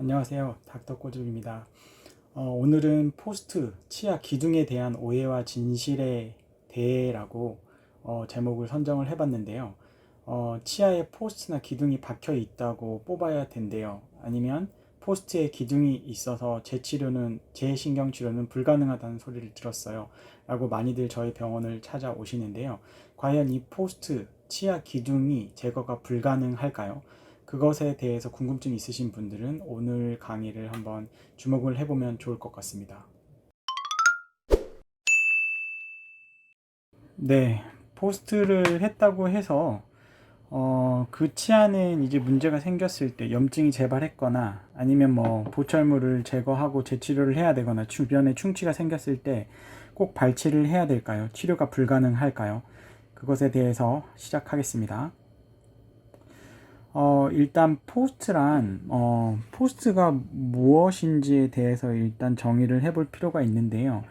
안녕하세요. 닥터 꼬죽입니다. 어, 오늘은 포스트 치아 기둥에 대한 오해와 진실에 대해라고 어, 제목을 선정을 해봤는데요. 어, 치아에 포스트나 기둥이 박혀 있다고 뽑아야 된대요. 아니면 포스트에 기둥이 있어서 재치료는 재신경 치료는 불가능하다는 소리를 들었어요. 라고 많이들 저희 병원을 찾아오시는데요. 과연 이 포스트 치아 기둥이 제거가 불가능할까요? 그것에 대해서 궁금증 있으신 분들은 오늘 강의를 한번 주목을 해보면 좋을 것 같습니다. 네, 포스트를 했다고 해서 어, 그 치아는 이제 문제가 생겼을 때 염증이 재발했거나 아니면 뭐 보철물을 제거하고 재치료를 해야 되거나 주변에 충치가 생겼을 때 꼭 발치를 해야 될까요? 치료가 불가능할까요? 그것에 대해서 시작하겠습니다. 어, 일단 포스트란 어, 포스트가 무엇인지에 대해서 일단 정의를 해볼 필요가 있는데요.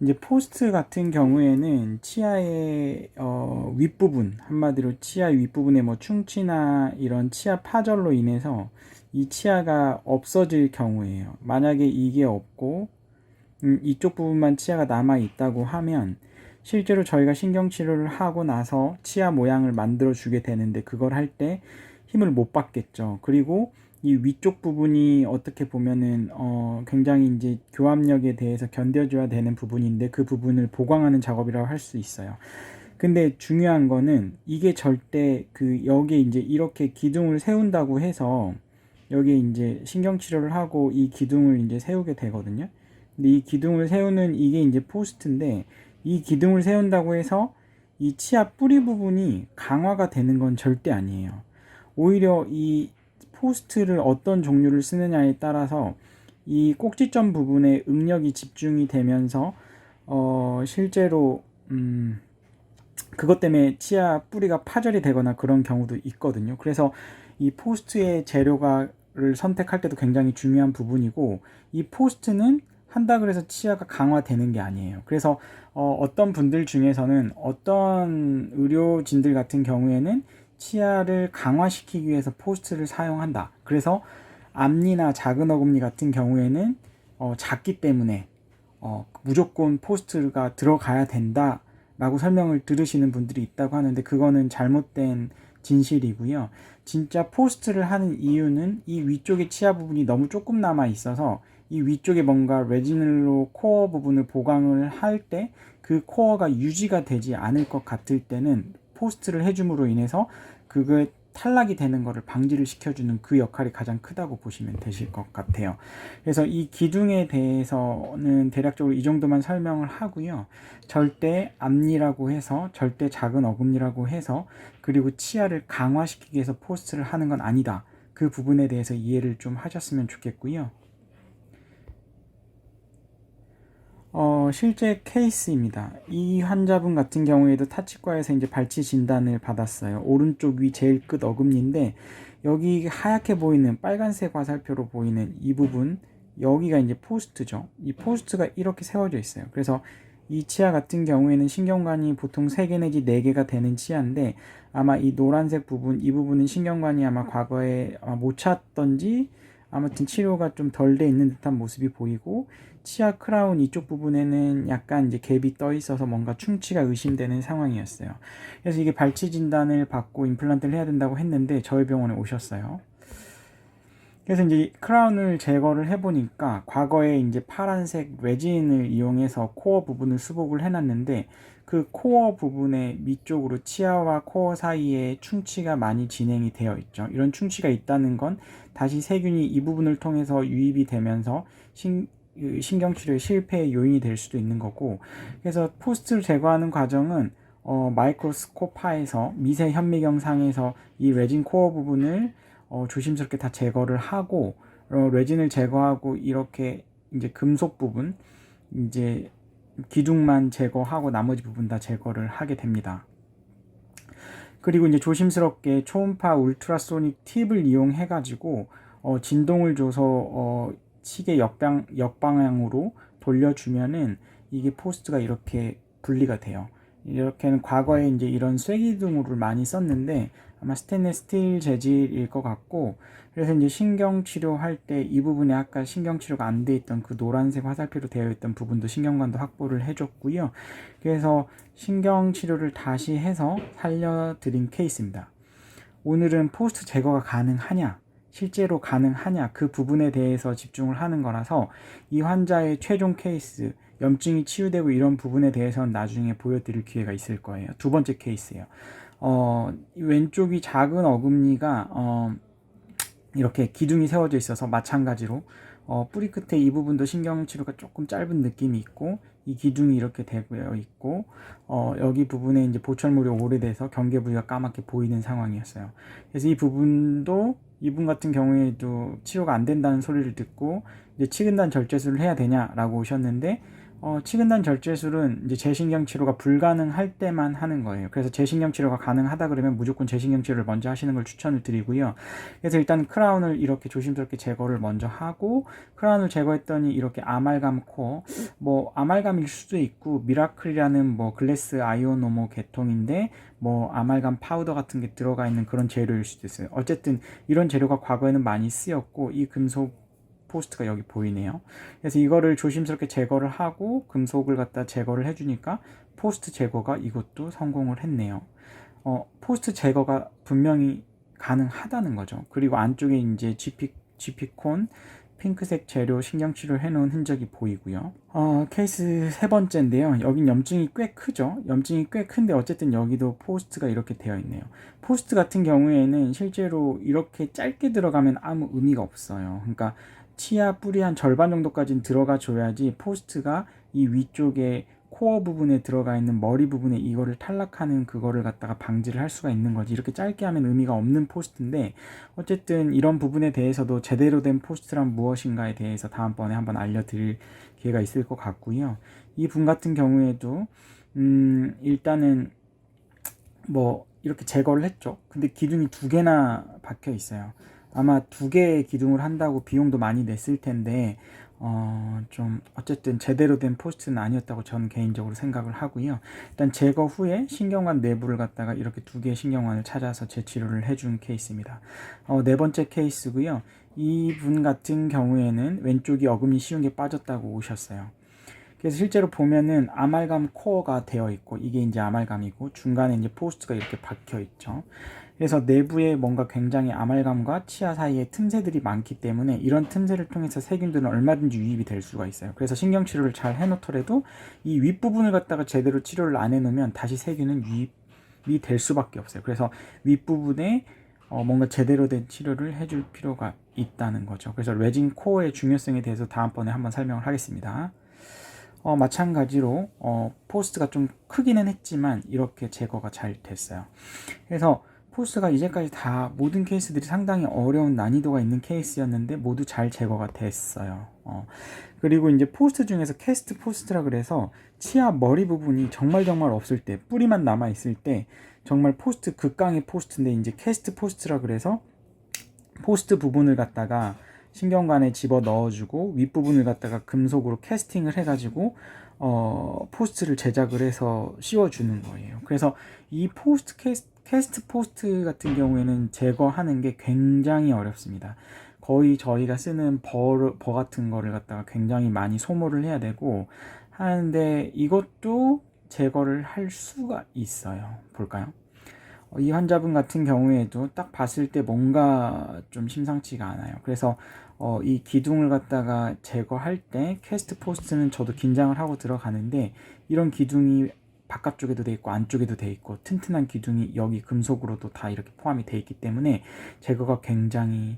이제 포스트 같은 경우에는 치아의 어, 윗부분 한마디로 치아 윗부분에 뭐 충치나 이런 치아 파절로 인해서 이 치아가 없어질 경우에요. 만약에 이게 없고 음, 이쪽 부분만 치아가 남아 있다고 하면 실제로 저희가 신경 치료를 하고 나서 치아 모양을 만들어 주게 되는데 그걸 할때 힘을 못 받겠죠. 그리고 이 위쪽 부분이 어떻게 보면은 어 굉장히 이제 교합력에 대해서 견뎌줘야 되는 부분인데 그 부분을 보강하는 작업이라고 할 수 있어요. 근데 중요한 거는 이게 절대 그 여기에 이제 이렇게 기둥을 세운다고 해서 여기에 이제 신경 치료를 하고 이 기둥을 이제 세우게 되거든요. 근데 이 기둥을 세우는 이게 이제 포스트인데 이 기둥을 세운다고 해서 이 치아 뿌리 부분이 강화가 되는 건 절대 아니에요. 오히려 이 포스트를 어떤 종류를 쓰느냐에 따라서 이 꼭지점 부분에 응력이 집중이 되면서 어 실제로 음 그것 때문에 치아 뿌리가 파절이 되거나 그런 경우도 있거든요. 그래서 이 포스트의 재료가를 선택할 때도 굉장히 중요한 부분이고 이 포스트는 한다 그래서 치아가 강화되는 게 아니에요. 그래서 어, 어떤 분들 중에서는 어떤 의료진들 같은 경우에는 치아를 강화시키기 위해서 포스트를 사용한다. 그래서 앞니나 작은 어금니 같은 경우에는 어, 작기 때문에 어, 무조건 포스트가 들어가야 된다 라고 설명을 들으시는 분들이 있다고 하는데 그거는 잘못된 진실이고요. 진짜 포스트를 하는 이유는 이 위쪽의 치아 부분이 너무 조금 남아 있어서 이 위쪽에 뭔가 레지널로 코어 부분을 보강을 할 때 그 코어가 유지가 되지 않을 것 같을 때는 포스트를 해줌으로 인해서 그게 탈락이 되는 것을 방지를 시켜주는 그 역할이 가장 크다고 보시면 되실 것 같아요. 그래서 이 기둥에 대해서는 대략적으로 이 정도만 설명을 하고요. 절대 앞니라고 해서 절대 작은 어금니라고 해서 그리고 치아를 강화시키기 위해서 포스트를 하는 건 아니다. 그 부분에 대해서 이해를 좀 하셨으면 좋겠고요. 어, 실제 케이스입니다. 이 환자분 같은 경우에도 타치과에서 이제 발치 진단을 받았어요. 오른쪽 위 제일 끝 어금니인데 여기 하얗게 보이는 빨간색 화살표로 보이는 이 부분 여기가 이제 포스트죠. 이 포스트가 이렇게 세워져 있어요. 그래서 이 치아 같은 경우에는 신경관이 보통 3개 내지 4개가 되는 치아인데 아마 이 노란색 부분 이 부분은 신경관이 아마 과거에 못 찾던지 아무튼 치료가 좀 덜 돼 있는 듯한 모습이 보이고 치아 크라운 이쪽 부분에는 약간 이제 갭이 떠 있어서 뭔가 충치가 의심되는 상황이었어요. 그래서 이게 발치 진단을 받고 임플란트를 해야 된다고 했는데 저희 병원에 오셨어요. 그래서 이제 크라운을 제거를 해보니까 과거에 이제 파란색 레진을 이용해서 코어 부분을 수복을 해놨는데 그 코어 부분의 밑쪽으로 치아와 코어 사이에 충치가 많이 진행이 되어 있죠. 이런 충치가 있다는 건 다시 세균이 이 부분을 통해서 유입이 되면서 신, 신경치료의 실패의 요인이 될 수도 있는 거고 그래서 포스트를 제거하는 과정은 어, 마이크로스코파에서 미세 현미경상에서 이 레진 코어 부분을 어, 조심스럽게 다 제거를 하고 어, 레진을 제거하고 이렇게 이제 금속 부분 이제 기둥만 제거하고 나머지 부분 다 제거를 하게 됩니다. 그리고 이제 조심스럽게 초음파 울트라소닉 팁을 이용해 가지고 어, 진동을 줘서 어, 시계 역방, 역방향으로 돌려주면은 이게 포스트가 이렇게 분리가 돼요. 이렇게는 과거에 이제 이런 쐐기둥을 많이 썼는데 아마 스테인레스 스틸 재질일 것 같고 그래서 이제 신경 치료할 때 이 부분에 아까 신경 치료가 안 돼 있던 그 노란색 화살표로 되어 있던 부분도 신경관도 확보를 해줬고요. 그래서 신경 치료를 다시 해서 살려드린 케이스입니다. 오늘은 포스트 제거가 가능하냐, 실제로 가능하냐 그 부분에 대해서 집중을 하는 거라서 이 환자의 최종 케이스, 염증이 치유되고 이런 부분에 대해서는 나중에 보여드릴 기회가 있을 거예요. 두 번째 케이스예요. 어, 왼쪽이 작은 어금니가 어, 이렇게 기둥이 세워져 있어서 마찬가지로 어, 뿌리 끝에 이 부분도 신경치료가 조금 짧은 느낌이 있고 이 기둥이 이렇게 되어 있고 어, 여기 부분에 이제 보철물이 오래돼서 경계 부위가 까맣게 보이는 상황이었어요. 그래서 이 부분도 이분 같은 경우에도 치료가 안 된다는 소리를 듣고 이제 치근단 절제술을 해야 되냐라고 오셨는데 어, 치근단 절제술은 이제 재신경 치료가 불가능할 때만 하는 거예요. 그래서 재신경 치료가 가능하다 그러면 무조건 재신경 치료를 먼저 하시는 걸 추천을 드리고요. 그래서 일단 크라운을 이렇게 조심스럽게 제거를 먼저 하고 크라운을 제거했더니 이렇게 아말감 코어 뭐 아말감일 수도 있고 미라클이라는 뭐 글래스 아이오노모 계통인데 뭐 아말감 파우더 같은 게 들어가 있는 그런 재료일 수도 있어요. 어쨌든 이런 재료가 과거에는 많이 쓰였고 이 금속 포스트가 여기 보이네요. 그래서 이거를 조심스럽게 제거를 하고 금속을 갖다 제거를 해주니까 포스트 제거가 이것도 성공을 했네요. 어, 포스트 제거가 분명히 가능하다는 거죠. 그리고 안쪽에 이제 GP, GP콘 핑크색 재료 신경치료 해놓은 흔적이 보이고요. 어, 케이스 세 번째인데요. 여긴 염증이 꽤 크죠. 염증이 꽤 큰데 어쨌든 여기도 포스트가 이렇게 되어 있네요. 포스트 같은 경우에는 실제로 이렇게 짧게 들어가면 아무 의미가 없어요. 그러니까 치아 뿌리 한 절반 정도까지는 들어가 줘야지 포스트가 이 위쪽에 코어 부분에 들어가 있는 머리 부분에 이거를 탈락하는 그거를 갖다가 방지를 할 수가 있는 거지. 이렇게 짧게 하면 의미가 없는 포스트인데 어쨌든 이런 부분에 대해서도 제대로 된 포스트란 무엇인가에 대해서 다음번에 한번 알려드릴 기회가 있을 것 같고요. 이 분 같은 경우에도 음 일단은 뭐 이렇게 제거를 했죠. 근데 기둥이 두 개나 박혀 있어요 아마 두 개의 기둥을 한다고 비용도 많이 냈을 텐데 어, 좀 어쨌든 제대로 된 포스트는 아니었다고 저는 개인적으로 생각을 하고요. 일단 제거 후에 신경관 내부를 갖다가 이렇게 두 개의 신경관을 찾아서 재치료를 해준 케이스입니다. 어, 네 번째 케이스고요. 이분 같은 경우에는 왼쪽이 어금니 쉬운 게 빠졌다고 오셨어요. 그래서 실제로 보면은 아말감 코어가 되어 있고 이게 이제 아말감이고 중간에 이제 포스트가 이렇게 박혀 있죠. 그래서 내부에 뭔가 굉장히 아말감과 치아 사이에 틈새들이 많기 때문에 이런 틈새를 통해서 세균들은 얼마든지 유입이 될 수가 있어요. 그래서 신경 치료를 잘 해놓더라도 이 윗부분을 갖다가 제대로 치료를 안 해놓으면 다시 세균은 유입이 될 수밖에 없어요. 그래서 윗부분에 어 뭔가 제대로 된 치료를 해줄 필요가 있다는 거죠. 그래서 레진 코어의 중요성에 대해서 다음번에 한번 설명을 하겠습니다. 어, 마찬가지로 어, 포스트가 좀 크기는 했지만 이렇게 제거가 잘 됐어요. 그래서 포스가 이제까지 다 모든 케이스들이 상당히 어려운 난이도가 있는 케이스였는데 모두 잘 제거가 됐어요. 어. 그리고 이제 포스트 중에서 캐스트 포스트라 그래서 치아 머리 부분이 정말 정말 없을 때 뿌리만 남아 있을 때 정말 포스트 극강의 포스트인데 이제 캐스트 포스트라 그래서 포스트 부분을 갖다가 신경관에 집어 넣어주고 윗부분을 갖다가 금속으로 캐스팅을 해가지고 어, 포스트를 제작을 해서 씌워주는 거예요. 그래서 이 포스트 캐스트 캐스트 포스트 같은 경우에는 제거하는 게 굉장히 어렵습니다. 거의 저희가 쓰는 버, 버 같은 거를 갖다가 굉장히 많이 소모를 해야 되고 하는데 이것도 제거를 할 수가 있어요. 볼까요? 어, 이 환자분 같은 경우에도 딱 봤을 때 뭔가 좀 심상치가 않아요. 그래서 어, 이 기둥을 갖다가 제거할 때 캐스트 포스트는 저도 긴장을 하고 들어가는데 이런 기둥이 바깥쪽에도 돼 있고 안쪽에도 돼 있고 튼튼한 기둥이 여기 금속으로도 다 이렇게 포함이 돼 있기 때문에 제거가 굉장히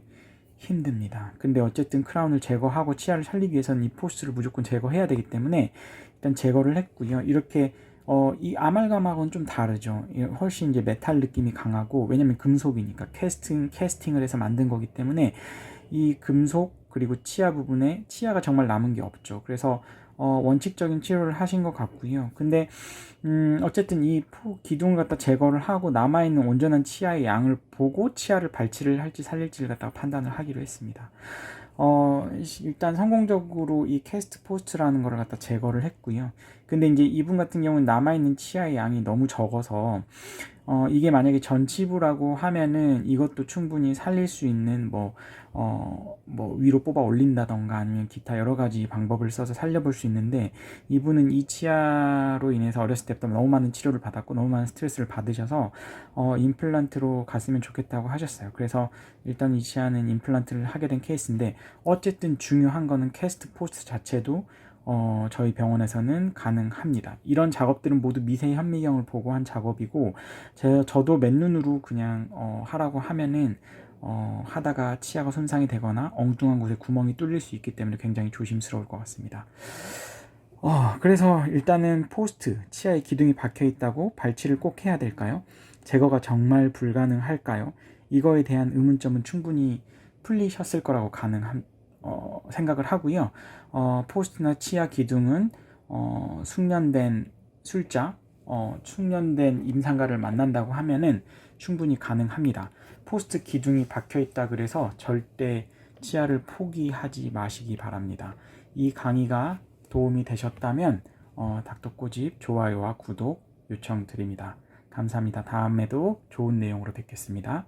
힘듭니다. 근데 어쨌든 크라운을 제거하고 치아를 살리기 위해서는 이 포스를 무조건 제거해야 되기 때문에 일단 제거를 했고요. 이렇게 어, 이 아말감하고는 좀 다르죠. 훨씬 이제 메탈 느낌이 강하고 왜냐면 금속이니까 캐스팅 캐스팅을 해서 만든 거기 때문에 이 금속 그리고 치아 부분에 치아가 정말 남은 게 없죠. 그래서 어, 원칙적인 치료를 하신 것 같고요. 근데 음, 어쨌든 이 포, 기둥을 갖다 제거를 하고 남아 있는 온전한 치아의 양을 보고 치아를 발치를 할지 살릴지를 갖다가 판단을 하기로 했습니다. 어, 일단 성공적으로 이 캐스트 포스트라는 거를 갖다 제거를 했고요. 근데 이제 이분 같은 경우는 남아 있는 치아의 양이 너무 적어서 어, 이게 만약에 전치부라고 하면은 이것도 충분히 살릴 수 있는 뭐, 어, 뭐 위로 뽑아 올린다던가 아니면 기타 여러 가지 방법을 써서 살려볼 수 있는데 이분은 이 치아로 인해서 어렸을 때부터 너무 많은 치료를 받았고 너무 많은 스트레스를 받으셔서 어, 임플란트로 갔으면 좋겠다고 하셨어요. 그래서 일단 이 치아는 임플란트를 하게 된 케이스인데 어쨌든 중요한 거는 캐스트 포스트 자체도 어, 저희 병원에서는 가능합니다. 이런 작업들은 모두 미세 현미경을 보고 한 작업이고, 제, 저도 맨눈으로 그냥, 어, 하라고 하면은, 어, 하다가 치아가 손상이 되거나 엉뚱한 곳에 구멍이 뚫릴 수 있기 때문에 굉장히 조심스러울 것 같습니다. 어, 그래서 일단은 포스트, 치아에 기둥이 박혀 있다고 발치를 꼭 해야 될까요? 제거가 정말 불가능할까요? 이거에 대한 의문점은 충분히 풀리셨을 거라고 가능함, 어, 생각을 하고요. 어, 포스트나 치아 기둥은 어, 숙련된 술자, 어, 숙련된 임상가를 만난다고 하면은 충분히 가능합니다. 포스트 기둥이 박혀 있다 그래서 절대 치아를 포기하지 마시기 바랍니다. 이 강의가 도움이 되셨다면 어, 닥터꼬집 좋아요와 구독 요청드립니다. 감사합니다. 다음에도 좋은 내용으로 뵙겠습니다.